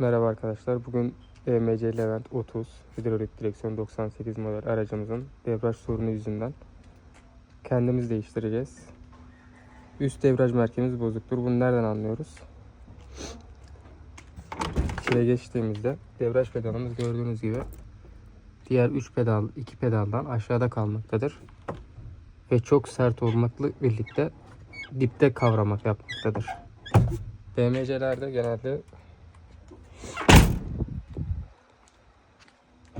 Merhaba arkadaşlar. Bugün EMC Levent 30 hidrolik direksiyon 98 model aracımızın debriyaj sorunu yüzünden kendimiz değiştireceğiz. Üst debriyaj merkezimiz bozuktur. Bunu nereden anlıyoruz? İçine geçtiğimizde debriyaj pedalımız gördüğünüz gibi diğer 3 pedal 2 pedaldan aşağıda kalmaktadır. Ve çok sert olmakla birlikte dipte kavramak yapmaktadır. BMC'lerde genelde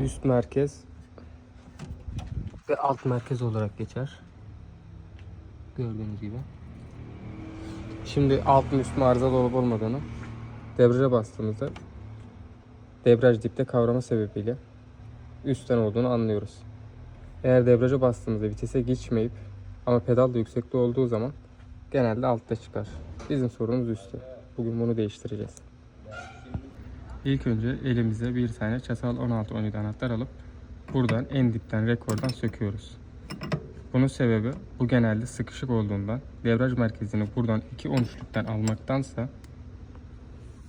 üst merkez ve alt merkez olarak geçer. Gördüğünüz gibi. Şimdi alt mı üst mü arızalı olup olmadığını debriyaja bastığımızda debriyaj dipte kavrama sebebiyle üstten olduğunu anlıyoruz. Eğer debriyaja bastığımızda vitese geçmeyip ama pedal da yüksekte olduğu zaman genelde altta çıkar. Bizim sorunumuz üstte. Bugün bunu değiştireceğiz. İlk önce elimize bir tane çatal 16-17 anahtar alıp buradan en dipten rekordan söküyoruz. Bunun sebebi bu genelde sıkışık olduğundan devraj merkezini buradan 2-13'lükten almaktansa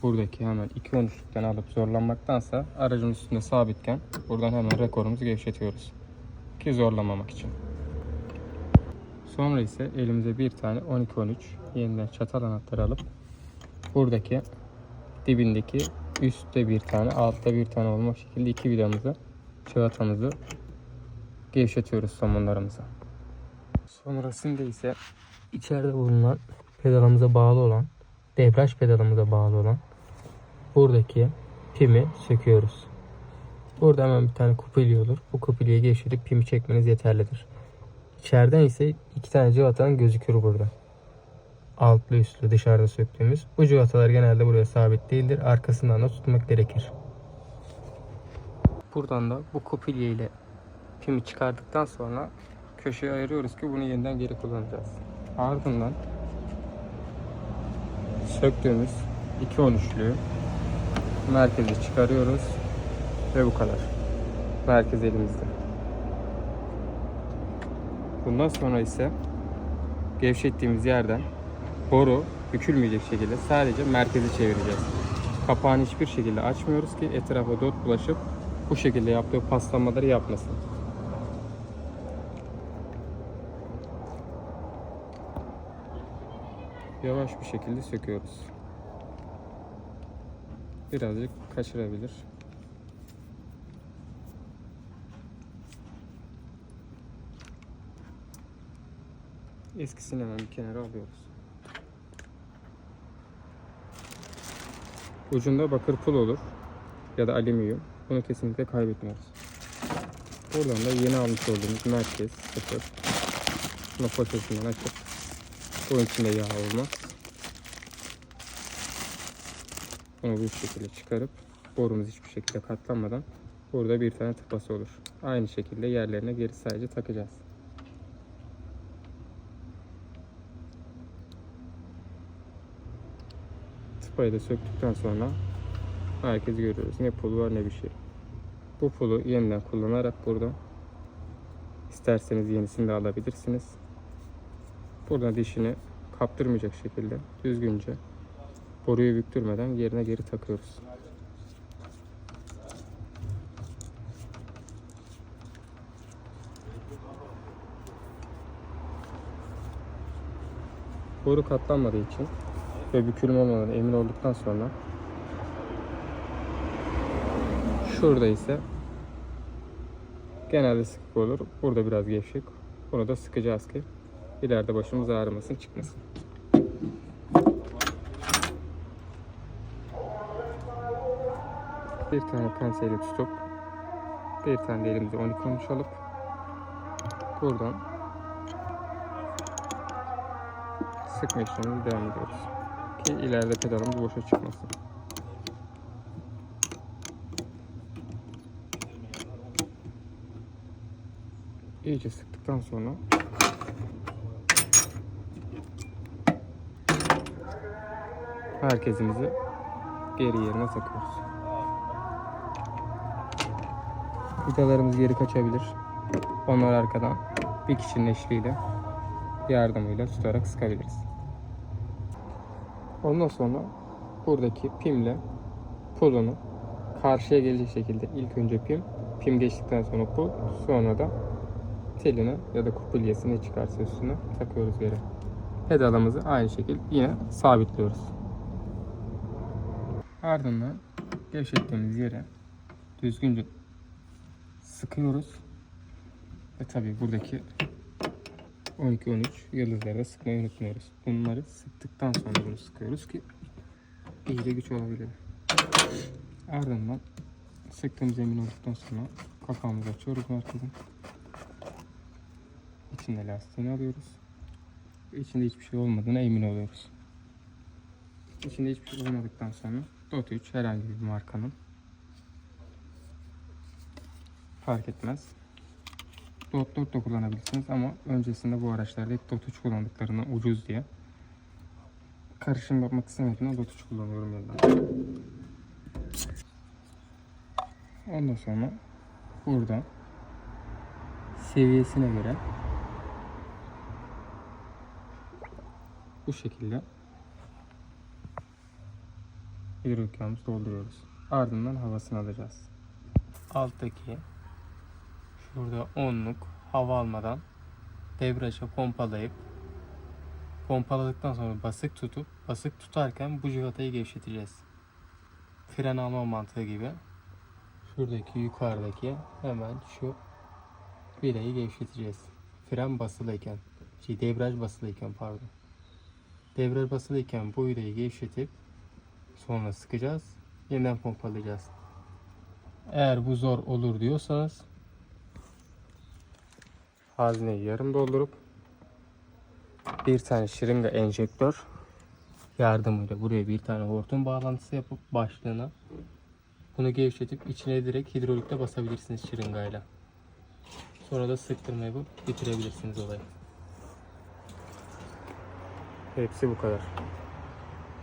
buradaki hemen 2-13'lükten alıp zorlanmaktansa aracın üstünde sabitken buradan hemen rekorumuzu gevşetiyoruz. Ki zorlamamak için. Sonra ise elimize bir tane 12-13 yeniden çatal anahtarı alıp buradaki dibindeki üstte bir tane altta bir tane olmak şekilde iki vidamızı çıvatamızı gevşetiyoruz somunlarımıza. Sonrasında ise içeride bulunan pedalımıza bağlı olan debriyaj pedalımıza bağlı olan buradaki pimi söküyoruz. Burada hemen bir tane kupilye olur. Bu kupilyeyi gevşetip pimi çekmeniz yeterlidir. İçeriden ise iki tane cıvatadan gözükür burada altlı üstlü dışarıda söktüğümüz. Bu cıvatalar genelde buraya sabit değildir. Arkasından da tutmak gerekir. Buradan da bu kopilye ile pimi çıkardıktan sonra köşeye ayırıyoruz ki bunu yeniden geri kullanacağız. Ardından söktüğümüz 2.13'lüğü merkeze çıkarıyoruz ve bu kadar. Merkez elimizde. Bundan sonra ise gevşettiğimiz yerden boru bükülmeyecek şekilde sadece merkezi çevireceğiz. Kapağını hiçbir şekilde açmıyoruz ki etrafa dot bulaşıp bu şekilde yaptığı paslanmaları yapmasın. Yavaş bir şekilde söküyoruz. Birazcık kaçırabilir. Eskisini hemen bir kenara alıyoruz. Ucunda bakır pul olur ya da alüminyum. Bunu kesinlikle kaybetmiyoruz. Buradan da yeni almış olduğumuz merkez sıfır. Bunu poşetinden açıp bunun içinde yağ olmaz. Bunu bu şekilde çıkarıp borumuz hiçbir şekilde katlanmadan burada bir tane tıpası olur. Aynı şekilde yerlerine geri sadece takacağız. Tıpayı da söktükten sonra herkes görüyoruz. Ne pul var ne bir şey. Bu pulu yeniden kullanarak burada isterseniz yenisini de alabilirsiniz. Burada dişini kaptırmayacak şekilde düzgünce boruyu büktürmeden yerine geri takıyoruz. Boru katlanmadığı için ve bükülme olmadan emin olduktan sonra şurada ise genelde sıkık olur. Burada biraz gevşek. Bunu da sıkacağız ki ileride başımız ağrımasın çıkmasın. Bir tane penseyle tutup bir tane de elimize 12 13 alıp buradan sıkma işlemine devam ediyoruz ki ileride pedalımız boşa çıkmasın. İyice sıktıktan sonra herkesimizi geri yerine takıyoruz. Vidalarımız geri kaçabilir. Onlar arkadan bir kişinin eşliğiyle yardımıyla tutarak sıkabiliriz. Ondan sonra buradaki pimle kolunu karşıya gelecek şekilde ilk önce pim, pim geçtikten sonra pul, sonra da telini ya da kupulyesi ne çıkarsa üstüne takıyoruz yere. Pedalımızı aynı şekilde yine sabitliyoruz. Ardından gevşettiğimiz yere düzgünce sıkıyoruz. Ve tabii buradaki 12-13 yıldızları da sıkmayı unutmuyoruz. Bunları sıktıktan sonra bunu sıkıyoruz ki iyice güç olabilir. Ardından sıktığımız emin olduktan sonra kapağımızı açıyoruz merkezin. İçinde lastiğini alıyoruz. İçinde hiçbir şey olmadığına emin oluyoruz. İçinde hiçbir şey olmadıktan sonra Dot 3 herhangi bir markanın fark etmez. Dot 4 da kullanabilirsiniz ama öncesinde bu araçlarda hep Dot 3 kullandıklarını ucuz diye karışım yapmak istemediğimden Dot 3 kullanıyorum yandan. Ondan sonra burada seviyesine göre bu şekilde hidroliklerimizi dolduruyoruz. Ardından havasını alacağız. Alttaki şurada onluk hava almadan debriyaja pompalayıp pompaladıktan sonra basık tutup basık tutarken bu civatayı gevşeteceğiz. Fren alma mantığı gibi. Şuradaki yukarıdaki hemen şu vidayı gevşeteceğiz. Fren basılıyken, şey debriyaj basılıyken pardon. Debriyaj basılıyken bu vidayı gevşetip sonra sıkacağız. Yeniden pompalayacağız. Eğer bu zor olur diyorsanız hazneyi yarım doldurup bir tane şırınga enjektör yardımıyla buraya bir tane hortum bağlantısı yapıp başlığına bunu gevşetip içine direkt hidrolikle basabilirsiniz şırıngayla. Sonra da sıktırma yapıp bitirebilirsiniz olayı. Hepsi bu kadar.